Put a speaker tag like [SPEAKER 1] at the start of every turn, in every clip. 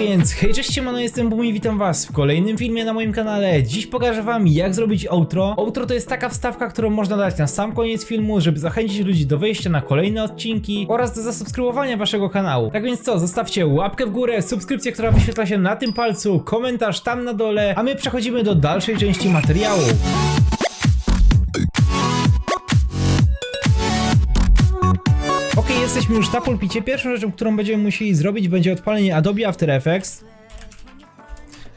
[SPEAKER 1] więc hej, cześć, siemano, jestem Bumi, witam was w kolejnym filmie na moim kanale. Dziś pokażę wam jak zrobić outro. Outro to jest taka wstawka, którą można dać na sam koniec filmu, żeby zachęcić ludzi do wejścia na kolejne odcinki oraz do zasubskrybowania waszego kanału. Tak więc co, zostawcie łapkę w górę, subskrypcję, która wyświetla się na tym palcu, komentarz tam na dole, a my przechodzimy do dalszej części materiału. Jesteśmy już na pulpicie. Pierwszą rzeczą, którą będziemy musieli zrobić, będzie odpalenie Adobe After Effects.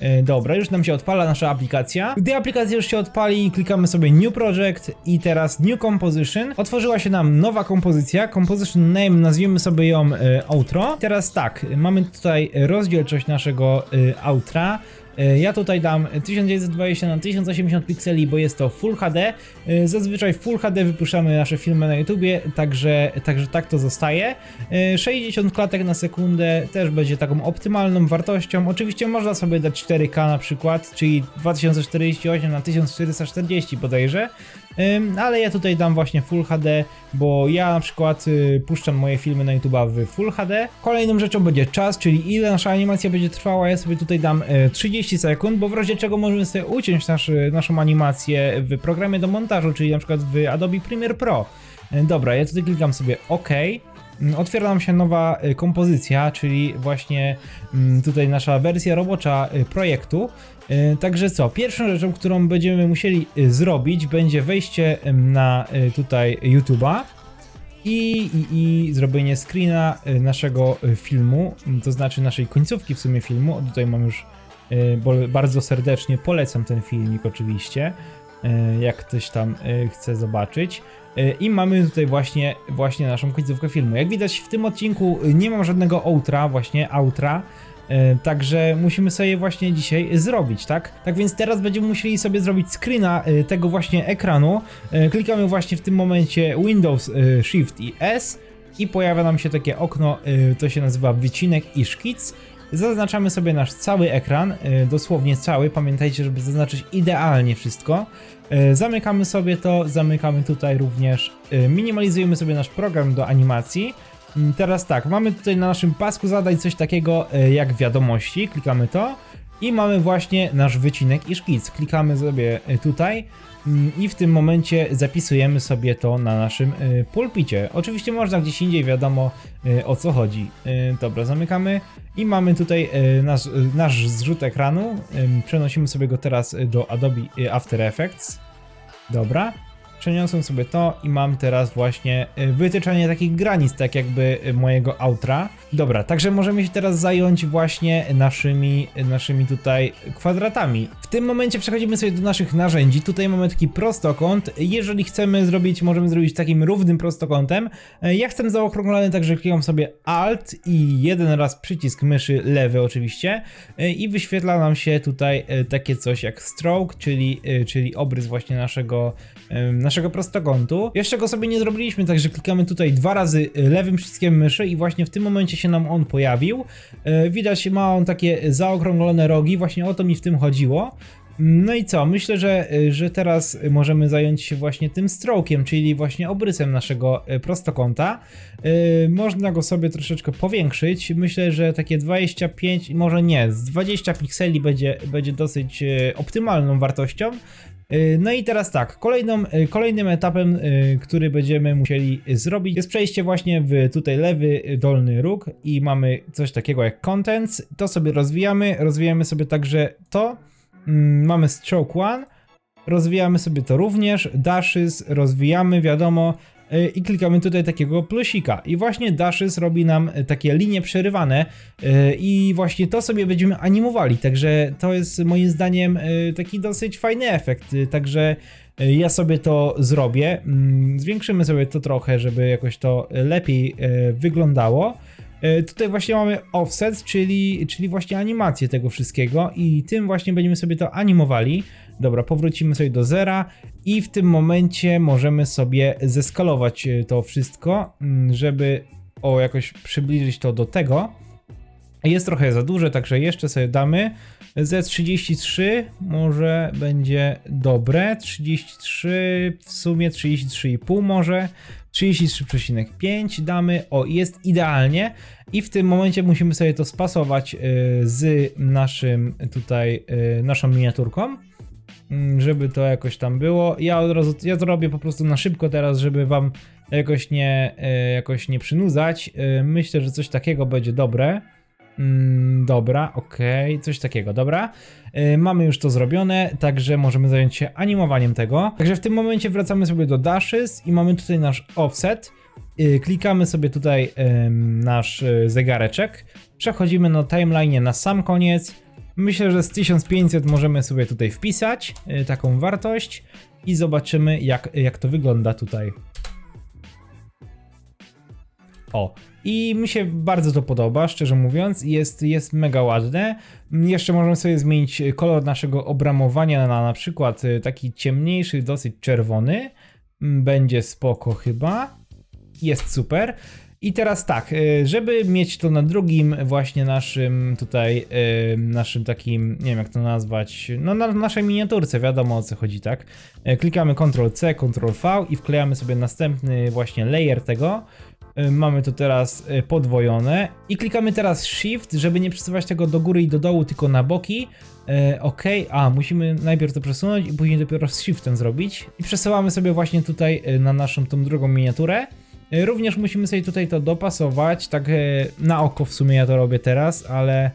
[SPEAKER 1] E, Dobra, już nam się odpala nasza aplikacja. Gdy aplikacja już się odpali, klikamy sobie New Project i teraz New Composition. Otworzyła się nam nowa kompozycja. Composition name, nazwiemy sobie ją e, outro. Teraz tak, mamy tutaj rozdzielczość naszego e, outra. E, Ja tutaj dam 1920 na 1080 pikseli, bo jest to Full HD. E, Zazwyczaj Full HD wypuszczamy nasze filmy na YouTubie, także, także tak to zostaje. E, 60 klatek na sekundę też będzie taką optymalną wartością. Oczywiście można sobie dać 4K na przykład, czyli 2048 na 1440 bodajże. Ale ja tutaj dam właśnie Full HD, bo ja na przykład y, puszczam moje filmy na YouTube'a w Full HD. Kolejną rzeczą będzie czas, czyli ile nasza animacja będzie trwała. Ja sobie tutaj dam y, 30 sekund, bo w razie czego możemy sobie uciąć nasz, naszą animację w programie do montażu, czyli na przykład w Adobe Premiere Pro. Y, dobra, ja tutaj klikam sobie OK. Mm, Otwiera nam się nowa y, kompozycja, czyli właśnie mm, tutaj nasza wersja robocza y, projektu. Y, Także co, pierwszą rzeczą, którą będziemy musieli zrobić, będzie wejście ym, na tutaj YouTube'a i, i, i zrobienie screena naszego filmu, to znaczy naszej końcówki w sumie filmu. Tutaj mam już bardzo serdecznie polecam ten filmik oczywiście, jak ktoś tam y, chce zobaczyć. Y, I mamy tutaj właśnie, właśnie naszą końcówkę filmu. Jak widać w tym odcinku nie mam żadnego outra, właśnie outra, także musimy sobie właśnie dzisiaj zrobić, tak? Tak więc teraz będziemy musieli sobie zrobić screena tego właśnie ekranu. Klikamy właśnie w tym momencie Windows Shift i S i pojawia nam się takie okno, to się nazywa wycinek i szkic. Zaznaczamy sobie nasz cały ekran, y, dosłownie cały, pamiętajcie, żeby zaznaczyć idealnie wszystko. Y, Zamykamy sobie to, zamykamy tutaj również, y, minimalizujemy sobie nasz program do animacji. Mm, Teraz tak, mamy tutaj na naszym pasku zadań coś takiego jak wiadomości, klikamy to i mamy właśnie nasz wycinek i szkic. Klikamy sobie y, tutaj mm, i w tym momencie zapisujemy sobie to na naszym y, pulpicie. Oczywiście można gdzieś indziej, wiadomo y, o co chodzi. Dobra, zamykamy i mamy tutaj nasz, nasz zrzut ekranu. Przenosimy sobie go teraz do Adobe After Effects. Dobra. Przeniosłem sobie to i mam teraz właśnie y, wytyczenie takich granic, tak jakby y, mojego outra. Dobra, także możemy się teraz zająć właśnie naszymi, naszymi tutaj kwadratami. W tym momencie przechodzimy sobie do naszych narzędzi. Tutaj mamy taki prostokąt. Jeżeli chcemy zrobić, możemy zrobić takim równym prostokątem. Y, Ja chcę zaokrąglony, także klikam sobie Alt i jeden raz przycisk myszy lewy oczywiście y, i wyświetla nam się tutaj y, takie coś jak stroke, czyli, czyli obrys właśnie naszego, naszego prostokątu. Jeszcze go sobie nie zrobiliśmy, także klikamy tutaj dwa razy y, lewym przyciskiem myszy i właśnie w tym momencie się nam on pojawił. Y, Widać ma on takie zaokrąglone rogi, właśnie o to mi w tym chodziło. No i co? Myślę, że, y, że teraz możemy zająć się właśnie tym strokiem, czyli właśnie obrysem naszego y, prostokąta. Można go sobie troszeczkę powiększyć. Myślę, że takie 25, może nie, z 20 pikseli będzie, będzie dosyć optymalną wartością. Y, No i teraz tak, kolejną, y, kolejnym etapem, y, który będziemy musieli zrobić, jest przejście właśnie w tutaj lewy dolny róg i mamy coś takiego jak contents. To sobie rozwijamy, rozwijamy sobie także to. Mm, Mamy stroke one, rozwijamy sobie to również, dashes rozwijamy, wiadomo, y, i klikamy tutaj takiego plusika. I właśnie dashes robi nam y, takie linie przerywane y, i właśnie to sobie będziemy animowali, także to jest moim zdaniem taki dosyć fajny efekt, także ja sobie to zrobię. Mm, Zwiększymy sobie to trochę, żeby jakoś to lepiej wyglądało. Tutaj właśnie mamy offset, czyli, czyli właśnie animację tego wszystkiego i tym właśnie będziemy sobie to animowali. Dobra, powrócimy sobie do zera i w tym momencie możemy sobie zeskalować e, to wszystko, mm, żeby o jakoś przybliżyć to do tego. Jest trochę za duże, także jeszcze sobie damy. Z33 może będzie dobre. 33 w sumie 33,5 może. 33,5 damy. O, jest idealnie. I w tym momencie musimy sobie to spasować y, z naszym tutaj, y, naszą miniaturką. Mm, Żeby to jakoś tam było. Ja od razu, ja to robię po prostu na szybko teraz, żeby wam jakoś nie, y, jakoś nie przynudzać. Y, Myślę, że coś takiego będzie dobre. Mm, dobra, okej, coś takiego, dobra. Y, mamy już to zrobione, także możemy zająć się animowaniem tego. Także w tym momencie wracamy sobie do Dashes i mamy tutaj nasz offset. Klikamy sobie tutaj nasz zegareczek. Przechodzimy na timeline na sam koniec. Myślę, że z 1500 możemy sobie tutaj wpisać y, taką wartość i zobaczymy jak, jak to wygląda tutaj. O, i mi się bardzo to podoba, szczerze mówiąc, jest, jest mega ładne. Jeszcze możemy sobie zmienić kolor naszego obramowania na na przykład y, taki ciemniejszy, dosyć czerwony. Mm, Będzie spoko chyba. Jest super. I teraz tak, y, żeby mieć to na drugim właśnie naszym tutaj, y, naszym takim, nie wiem jak to nazwać, no na naszej miniaturce, wiadomo o co chodzi, tak? Y, Klikamy Ctrl-C, Ctrl-V i wklejamy sobie następny właśnie layer tego. Mamy to teraz podwojone i klikamy teraz Shift, żeby nie przesuwać tego do góry i do dołu, tylko na boki. Ok, a musimy najpierw to przesunąć i później dopiero z Shiftem zrobić. I przesuwamy sobie właśnie tutaj na naszą tą drugą miniaturę. Y, Również musimy sobie tutaj to dopasować, tak e, na oko w sumie ja to robię teraz, ale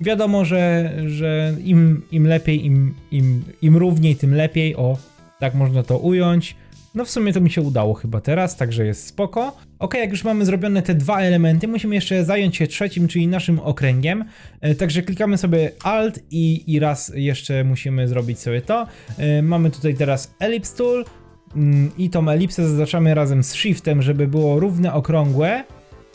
[SPEAKER 1] wiadomo, że, że im, im lepiej, im, im, im równiej, tym lepiej, o, tak można to ująć. No w sumie to mi się udało chyba teraz, także jest spoko. Ok, jak już mamy zrobione te dwa elementy, musimy jeszcze zająć się trzecim, czyli naszym okręgiem. E, Także klikamy sobie Alt i, i raz jeszcze musimy zrobić sobie to. E, Mamy tutaj teraz Ellipse Tool i tą elipsę zaznaczamy razem z Shiftem, żeby było równe, okrągłe.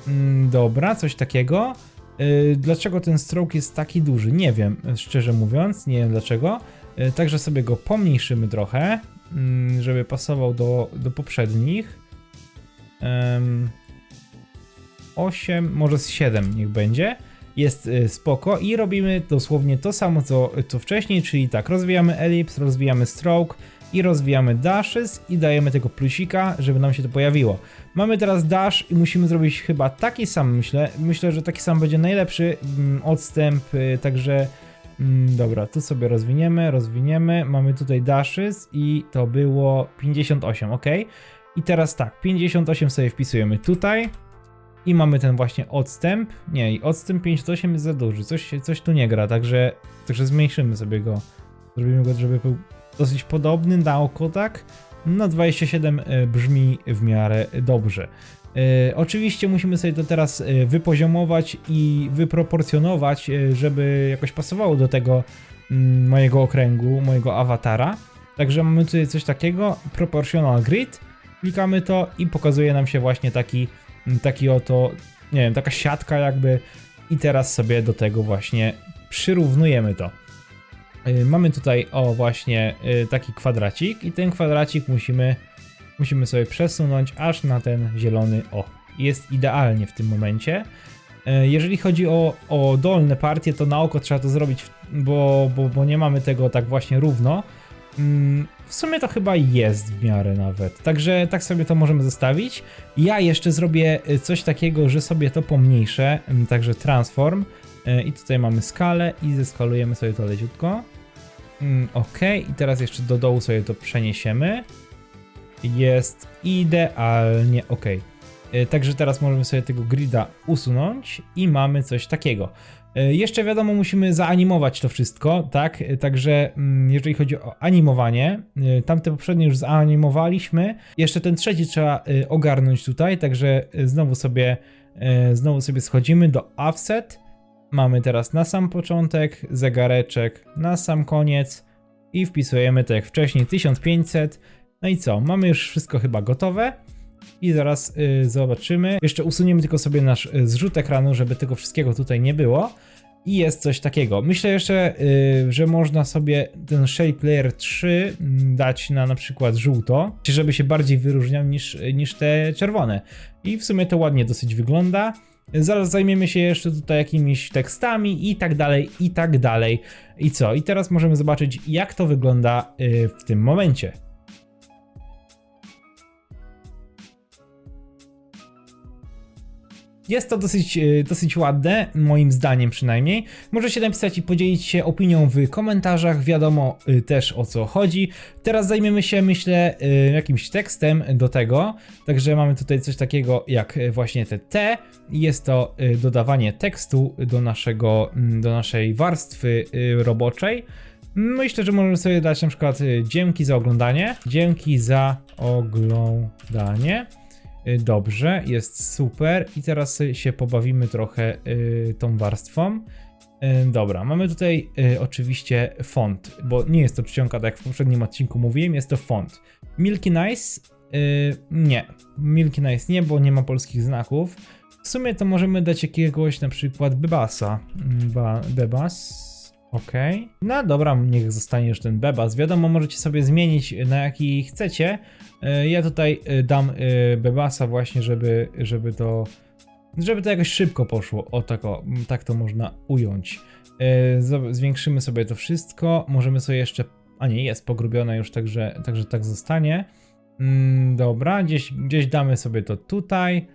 [SPEAKER 1] Mm, Dobra, coś takiego. E, Dlaczego ten stroke jest taki duży? Nie wiem, szczerze mówiąc, nie wiem dlaczego. E, Także sobie go pomniejszymy trochę, mm, żeby pasował do, do poprzednich. Em, 8, może z 7 niech będzie. Jest y, spoko i robimy dosłownie to samo co, co wcześniej, czyli tak, rozwijamy ellipse, rozwijamy stroke i rozwijamy dashes i dajemy tego plusika, żeby nam się to pojawiło. Mamy teraz dash i musimy zrobić chyba taki sam, myślę. Myślę, że taki sam będzie najlepszy mm, odstęp, y, także mm, dobra, tu sobie rozwiniemy, rozwiniemy. Mamy tutaj dashes i to było 58, ok? I teraz tak, 58 sobie wpisujemy tutaj. I mamy ten właśnie odstęp. Nie, i odstęp 58 jest za duży. Coś, coś tu nie gra, także, także zmniejszymy sobie go. Zrobimy go, żeby był dosyć podobny na oko, tak? No 27 y, brzmi w miarę dobrze. Y, oczywiście musimy sobie to teraz y, wypoziomować i wyproporcjonować, żeby jakoś pasowało do tego mm, mojego okręgu, mojego awatara. Także mamy tutaj coś takiego, proportional grid. Klikamy to i pokazuje nam się właśnie taki taki oto, nie wiem, taka siatka jakby i teraz sobie do tego właśnie przyrównujemy to. Yy, Mamy tutaj o właśnie yy, taki kwadracik i ten kwadracik musimy, musimy sobie przesunąć aż na ten zielony o. Jest idealnie w tym momencie. Yy, Jeżeli chodzi o, o dolne partie, to na oko trzeba to zrobić, bo, bo, bo nie mamy tego tak właśnie równo. Mm, W sumie to chyba jest w miarę nawet. Także tak sobie to możemy zostawić. Ja jeszcze zrobię y, coś takiego, że sobie to pomniejszę. Także transform. Y, I tutaj mamy skalę i zeskalujemy sobie to leciutko. Mm, Ok, i teraz jeszcze do dołu sobie to przeniesiemy. Jest idealnie ok. Y, Także teraz możemy sobie tego grida usunąć i mamy coś takiego. Y, Jeszcze wiadomo, musimy zaanimować to wszystko, tak? Także mm, jeżeli chodzi o animowanie, tamte poprzednie już zanimowaliśmy. Jeszcze ten trzeci trzeba ogarnąć tutaj, także znowu sobie, znowu sobie schodzimy do offset. Mamy teraz na sam początek, zegareczek na sam koniec i wpisujemy tak jak wcześniej 1500. No i co? Mamy już wszystko chyba gotowe. I zaraz y, zobaczymy. Jeszcze usuniemy tylko sobie nasz y, zrzut ekranu, żeby tego wszystkiego tutaj nie było. I jest coś takiego. Myślę jeszcze, y, że można sobie ten Shape Layer 3 mm, dać na na przykład żółto, żeby się bardziej wyróżniał niż, niż te czerwone. I w sumie to ładnie dosyć wygląda. Zaraz zajmiemy się jeszcze tutaj jakimiś tekstami i tak dalej, i tak dalej. I co? I teraz możemy zobaczyć, jak to wygląda y, w tym momencie. Jest to dosyć, e, dosyć ładne, moim zdaniem przynajmniej. Możecie napisać i podzielić się opinią w komentarzach, wiadomo y, też o co chodzi. Teraz zajmiemy się, myślę, y, jakimś tekstem do tego. Także mamy tutaj coś takiego jak właśnie te T. Jest to dodawanie tekstu do, naszego, do naszej warstwy roboczej. Myślę, że możemy sobie dać na przykład dzięki za oglądanie. Dzięki za oglądanie. Y, Dobrze, jest super. I teraz się pobawimy trochę y, tą warstwą. Y, Dobra, mamy tutaj oczywiście font, bo nie jest to czcionka, tak jak w poprzednim odcinku mówiłem, jest to font. Milky Nice? Nie. Milky Nice nie, bo nie ma polskich znaków. W sumie to możemy dać jakiegoś na przykład Bebasa. Mm, Ba, Bebas. Okej. No dobra, niech zostanie już ten Bebas. Wiadomo, możecie sobie zmienić na jaki chcecie. E, Ja tutaj e, dam e, Bebasa właśnie, żeby, żeby to żeby to jakoś szybko poszło. O tak, o, tak to można ująć. Zwiększymy sobie to wszystko. Możemy sobie jeszcze. A nie, jest pogrubione już, także, także tak zostanie. Mm, Dobra, gdzieś, gdzieś damy sobie to tutaj.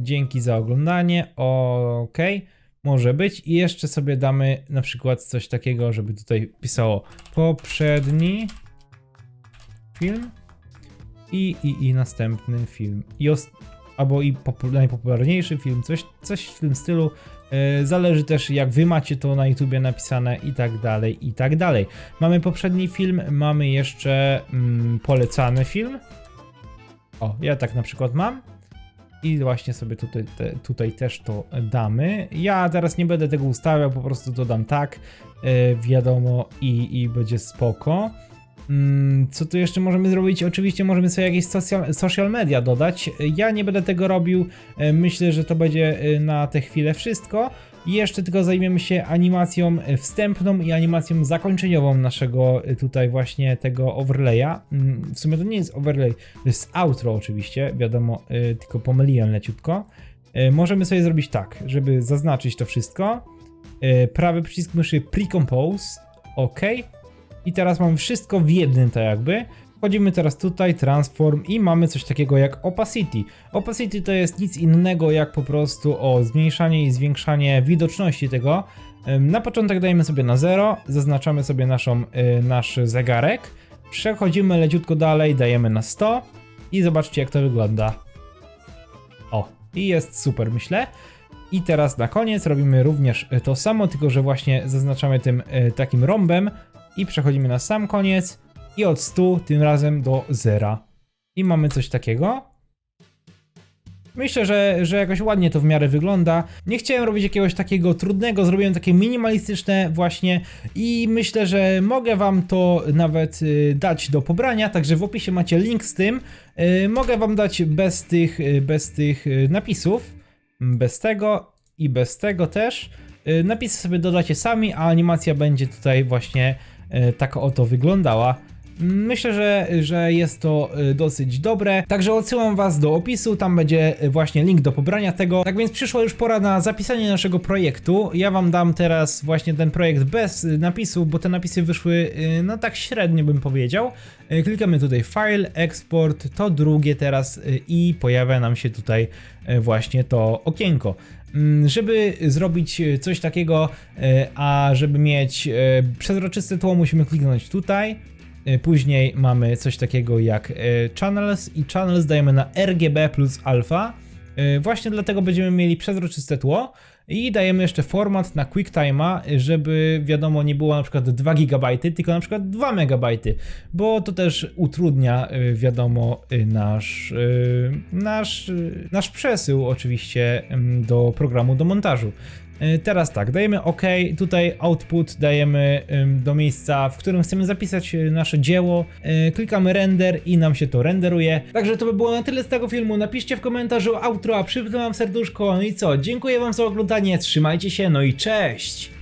[SPEAKER 1] Dzięki za oglądanie. Okej, może być. I jeszcze sobie damy na przykład coś takiego, żeby tutaj pisało poprzedni film i, i, i następny film. I albo i popu- najpopularniejszy film, coś, coś w tym stylu. E, zależy też jak wy macie to na YouTubie napisane i tak dalej, i tak dalej. Mamy poprzedni film, mamy jeszcze mm, polecany film. O, ja tak na przykład mam. I właśnie sobie tutaj, te, tutaj też to damy. Ja teraz nie będę tego ustawiał, po prostu dodam tak, e, wiadomo, i, i będzie spoko. Mm, Co tu jeszcze możemy zrobić? Oczywiście możemy sobie jakieś social, social media dodać. Ja nie będę tego robił. E, Myślę, że to będzie e, na tę chwilę wszystko. Jeszcze tylko zajmiemy się animacją wstępną i animacją zakończeniową naszego e, tutaj właśnie tego overlaya. Mm, W sumie to nie jest overlay, to jest outro oczywiście, wiadomo, e, tylko pomyliłem leciutko. E, Możemy sobie zrobić tak, żeby zaznaczyć to wszystko. Prawy przycisk myszy Pre-Compose, OK. I teraz mamy wszystko w jednym tak jakby. Wchodzimy teraz tutaj, transform i mamy coś takiego jak opacity. Opacity to jest nic innego jak po prostu o zmniejszanie i zwiększanie widoczności tego. Na początek dajemy sobie na 0, zaznaczamy sobie naszą, y, nasz zegarek, przechodzimy leciutko dalej, dajemy na 100 i zobaczcie jak to wygląda. O, i jest super myślę. I teraz na koniec robimy również y, to samo, tylko że właśnie zaznaczamy tym y, takim rąbem i przechodzimy na sam koniec i od 100 tym razem do 0. I mamy coś takiego. Myślę, że, że jakoś ładnie to w miarę wygląda. Nie chciałem robić jakiegoś takiego trudnego, zrobiłem takie minimalistyczne właśnie i myślę, że mogę wam to nawet y, dać do pobrania, także w opisie macie link z tym. Y, mogę wam dać bez tych, y, bez tych napisów, bez tego i bez tego też. Napisy sobie dodacie sami, a animacja będzie tutaj właśnie tak oto wyglądała. Myślę, że, że jest to e, dosyć dobre, także odsyłam Was do opisu, tam będzie e, właśnie link do pobrania tego. Tak więc przyszła już pora na zapisanie naszego projektu. Ja Wam dam teraz właśnie ten projekt bez e, napisów, bo te napisy wyszły no tak średnio bym powiedział. Klikamy tutaj File, Export, to drugie teraz i pojawia nam się tutaj właśnie to okienko. Mm, Żeby zrobić coś takiego, a żeby mieć przezroczyste tło, musimy kliknąć tutaj. E, Później mamy coś takiego jak e, channels i channels dajemy na RGB plus alpha. E, Właśnie dlatego będziemy mieli przezroczyste tło i dajemy jeszcze format na QuickTime'a, żeby wiadomo nie było na przykład 2 GB, tylko na przykład 2 MB, bo to też utrudnia wiadomo nasz, nasz, nasz przesył oczywiście do programu do montażu. E, Teraz tak, dajemy OK, tutaj output dajemy em, do miejsca, w którym chcemy zapisać e, nasze dzieło, E, klikamy render i nam się to renderuje. Także to by było na tyle z tego filmu, napiszcie w komentarzu outro, a przypnę wam serduszko, no i co, dziękuję wam za oglądanie, trzymajcie się, no i cześć!